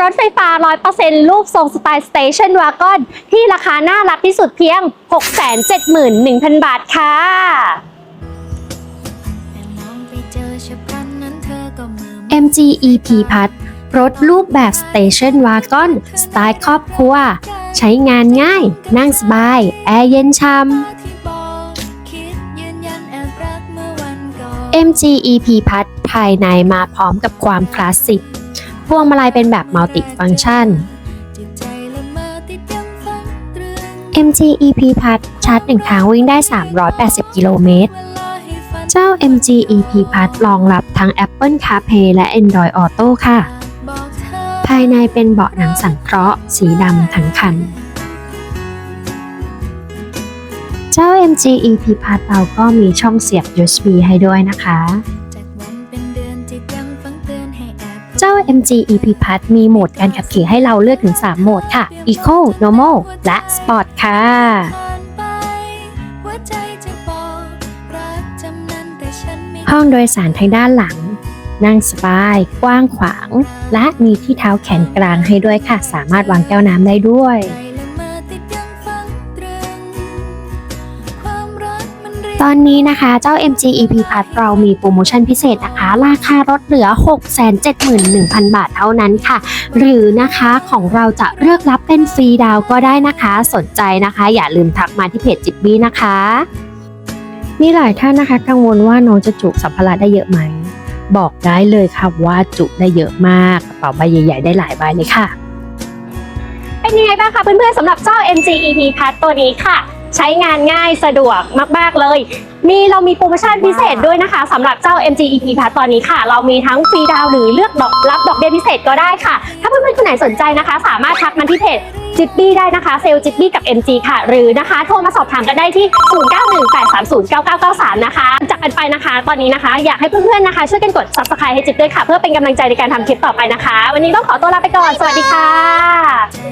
รถไฟฟ้า 100%รูปทรงสไตล์สเตชันวากอนที่ราคาน่ารักที่สุดเพียง 671,000 บาทค่ะแต่มองไปเจอฉับพลันนั้นเธอก็มา MG EP พัดรถรูปแบบ Station Wagon สไตล์ครอบครัว ใช้งานง่าย นั่งสบาย แอร์เย็นช่ำ MG EP พัดภายในมาพร้อมกับความคลาสสิก พวงมาลัยเป็นแบบมัลติฟังชันจิตใจละเมอติดยังฝัน MG EP พัดชาร์จหนึ่งครั้งวิ่งได้ 380 กิโลเมตร เจ้า MG EP พัดรองรับทั้ง Apple CarPlay และ Android Auto ค่ะ ภายในเป็นเบาะหนังสังเคราะห์ สีดำทั้งคัน เจ้า MG EP พัดเราก็มีช่องเสียบ USB ให้ด้วยนะคะ จ้า MG EP พัดมีโหมดการขับขี่ให้เราเลือกถึง 3 โหมดค่ะ Eco Normal และ Sport ค่ะผ่านไปหัวใจจะบอกรักจำนั้นแต่ฉันไม่ห้องโดยสารทางด้านหลัง นั่งสบาย กว้างขวาง และมีที่เท้าแขนกลางให้ด้วยค่ะ สามารถวางแก้วน้ำได้ด้วย ตอนนี้นะคะเจ้า MG EP พัดเรามีโปรโมชั่นพิเศษนะคะ ราคารถเหลือ 671,000 บาทเท่านั้นค่ะ หรือนะคะของเราจะเลือกรับเป็นฟรีดาวน์ก็ได้นะคะ สนใจนะคะ อย่าลืมทักมาที่เพจจิบบี้นะคะ มีหลายท่านนะคะกังวลว่าน้องจะจุสัมภาระได้เยอะไหม บอกได้เลยค่ะว่าจุได้เยอะมากกระเป๋าใบใหญ่ ๆ ได้หลายใบเลยค่ะ เป็นยังไงบ้างคะเพื่อนๆสำหรับเจ้า MG EP Pass ตัวนี้ค่ะ ใช้งานง่ายสะดวกมาก ๆ เลย มีเรามีโปรโมชั่นพิเศษด้วยนะคะสำหรับเจ้า MG EP Pass ตอนนี้ค่ะ เรามีทั้งฟรีดาวหรือเลือกดอกรับดอกเบี้ยพิเศษก็ได้ค่ะ ถ้าเพื่อนๆคนไหนสนใจนะคะ สามารถทักมาที่เพจจิบบี้ได้นะคะเซลจิบบี้กับ MG ค่ะ หรือนะคะ โทรมาสอบถามกันได้ที่ 0918309993 นะคะจากกันไปนะคะ ตอนนี้นะคะ อยากให้เพื่อนๆนะคะ ช่วยกันกด subscribe ให้จิบด้วยค่ะ เพื่อเป็นกำลังใจในการทำคลิปต่อไปนะคะ วันนี้ต้องขอตัวลาไปก่อน สวัสดีค่ะ